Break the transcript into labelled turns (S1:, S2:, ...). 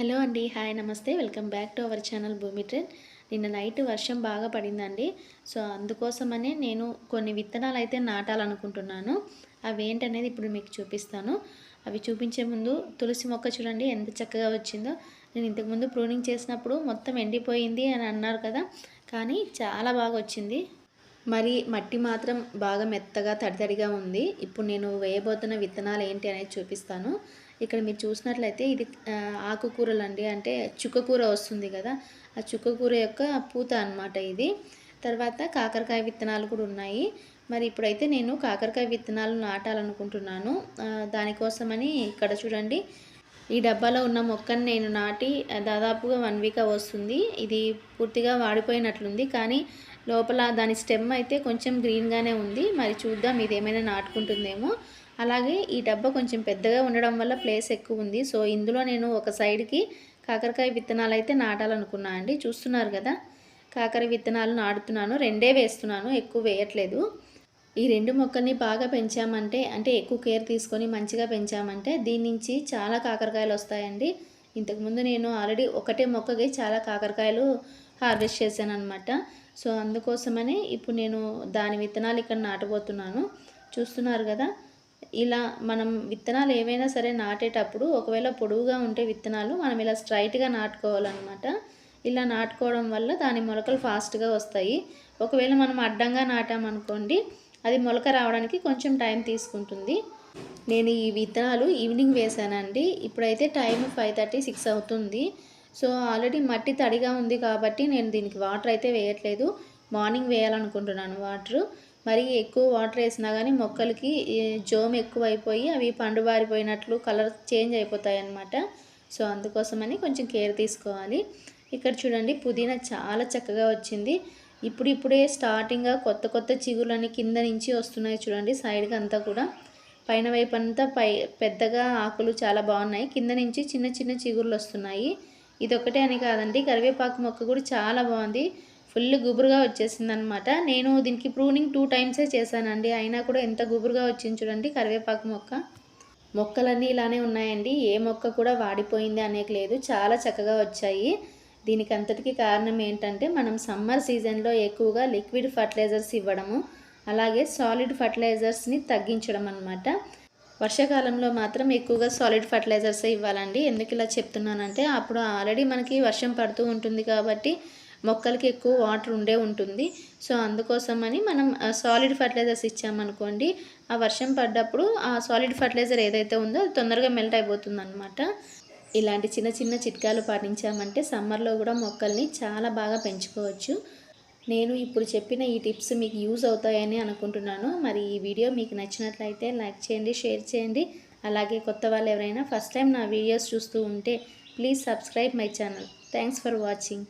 S1: Hello అండి hi నమస్తే. Welcome back to our channel Bhumi train నిన్న నైట్ వర్షం బాగా పడిందండి. సో అందుకోసమనే నేను కొన్ని విత్తనాలు అయితే నాటాలనుకుంటున్నాను. అవి ఏంటనేది ఇప్పుడు మీకు చూపిస్తాను. అవి చూపించే ముందు తులసి మొక్క చూడండి ఎంత చక్కగా వచ్చిందో. నేను ఇంతకుముందు ప్రూనింగ్ చేసినప్పుడు మొత్తం ఎండిపోయింది అని అన్నారు కదా కానీ చాలా బాగా వచ్చింది. మరి మట్టి మాత్రం బాగా మెత్తగా తడితడిగా ఉంది. ఇప్పుడు నేను వేయబోతున్న విత్తనాలు ఏంటి అనేది చూపిస్తాను. ఇక్కడ మీరు చూసినట్లయితే ఇది ఆకుకూరలు అండి అంటే చుక్కకూర వస్తుంది కదా ఆ చుక్కకూర యొక్క పూత అన్నమాట ఇది. తర్వాత కాకరకాయ విత్తనాలు కూడా ఉన్నాయి. మరి ఇప్పుడైతే నేను కాకరకాయ విత్తనాలు నాటాలనుకుంటున్నాను. దానికోసమని ఇక్కడ చూడండి. ఈ డబ్బాలో ఉన్న మొక్కను నేను నాటి దాదాపుగా వన్ వీక్ వస్తుంది. ఇది పూర్తిగా వాడిపోయినట్లుంది. కానీ లోపల దాని స్టెమ్ అయితే కొంచెం గ్రీన్గానే ఉంది. మరి చూద్దాం ఇది ఏమైనా నాటుకుంటుందేమో. అలాగే ఈ డబ్బా కొంచెం పెద్దగా ఉండడం వల్ల ప్లేస్ ఎక్కువ ఉంది. సో ఇందులో నేను ఒక సైడ్కి కాకరకాయ విత్తనాలు అయితే నాటాలనుకున్నా అండి. చూస్తున్నారు కదా కాకర విత్తనాలు నాటుతున్నాను. రెండే వేస్తున్నాను ఎక్కువ వేయట్లేదు. ఈ రెండు మొక్కల్ని బాగా పెంచామంటే అంటే ఎక్కువ కేర్ తీసుకొని మంచిగా పెంచామంటే దీని నుంచి చాలా కాకరకాయలు వస్తాయండి. ఇంతకుముందు నేను ఆల్రెడీ ఒకటే మొక్కకి చాలా కాకరకాయలు హార్వెస్ట్ చేశాను అనమాట సో అందుకోసమని ఇప్పుడు నేను దాని విత్తనాలు ఇక్కడ నాటబోతున్నాను. చూస్తున్నారు కదా ఇలా మనం విత్తనాలు ఏవైనా సరే నాటేటప్పుడు ఒకవేళ పొడవుగా ఉంటే విత్తనాలు మనం ఇలా స్ట్రైట్గా నాటుకోవాలన్నమాట. ఇలా నాటుకోవడం వల్ల దాని మొలకలు ఫాస్ట్గా వస్తాయి. ఒకవేళ మనం అడ్డంగా నాటామనుకోండి అది మొలక రావడానికి కొంచెం టైం తీసుకుంటుంది. నేను ఈ విత్తనాలు ఈవినింగ్ వేసానండి. ఇప్పుడైతే టైం ఫైవ్ థర్టీ సిక్స్ అవుతుంది. సో ఆల్రెడీ మట్టి తడిగా ఉంది కాబట్టి నేను దీనికి వాటర్ అయితే వేయట్లేదు. మార్నింగ్ వేయాలనుకుంటున్నాను వాటర్. మరి ఎక్కువ వాటర్ వేసినా కానీ మొక్కలకి జోమ్ ఎక్కువ అయిపోయి అవి పండుబారిపోయినట్లు కలర్ చేంజ్ అయిపోతాయి అన్నమాట సో అందుకోసమని కొంచెం కేర్ తీసుకోవాలి. ఇక్కడ చూడండి పుదీనా చాలా చక్కగా వచ్చింది. ఇప్పుడు ఇప్పుడే స్టార్టింగ్గా కొత్త కొత్త చిగురులని కింద నుంచి వస్తున్నాయి చూడండి సైడ్కి అంతా కూడా. పైన వైపు అంతా పై పెద్దగా ఆకులు చాలా బాగున్నాయి. కింద నుంచి చిన్న చిన్న చిగుర్లు వస్తున్నాయి. ఇదొకటే అని కాదండి కరివేపాకు మొక్క కూడా చాలా బాగుంది. ఫుల్ గుబురుగా వచ్చేసింది అనమాట నేను దీనికి ప్రూనింగ్ టూ టైమ్సే చేశానండి. అయినా కూడా ఎంత గుబురుగా వచ్చింది చూడండి కరివేపాకు మొక్క. మొక్కలన్నీ ఇలానే ఉన్నాయండి. ఏ మొక్క కూడా వాడిపోయింది అనేక లేదు. చాలా చక్కగా వచ్చాయి. దీనికి అంతటికి కారణం ఏంటంటే మనం సమ్మర్ సీజన్లో ఎక్కువగా లిక్విడ్ ఫర్టిలైజర్స్ ఇవ్వడము అలాగే సాలిడ్ ఫర్టిలైజర్స్ని తగ్గించడం అన్నమాట. వర్షాకాలంలో మాత్రం ఎక్కువగా సాలిడ్ ఫర్టిలైజర్స్ ఇవ్వాలండి. ఎందుకు ఇలా చెప్తున్నానంటే అప్పుడు ఆల్రెడీ మనకి వర్షం పడుతూ ఉంటుంది కాబట్టి మొక్కలకి ఎక్కువ వాటర్ ఉండే ఉంటుంది. సో అందుకోసమని మనం సాలిడ్ ఫర్టిలైజర్స్ ఇచ్చామనుకోండి ఆ వర్షం పడ్డప్పుడు ఆ సాలిడ్ ఫర్టిలైజర్ ఏదైతే ఉందో అది తొందరగా మెల్ట్ అయిపోతుంది అనమాట ఇలాంటి చిన్న చిన్న చిట్కాలు పాటించామంటే సమ్మర్లో కూడా మొక్కల్ని చాలా బాగా పెంచుకోవచ్చు. నేను ఇప్పుడు చెప్పిన ఈ టిప్స్ మీకు యూజ్ అవుతాయని అనుకుంటున్నాను. మరి ఈ వీడియో మీకు నచ్చినట్లయితే లైక్ చేయండి షేర్ చేయండి. అలాగే కొత్త వాళ్ళు ఎవరైనా ఫస్ట్ టైం నా వీడియోస్ చూస్తూ ఉంటే please subscribe my channel. Thanks for watching.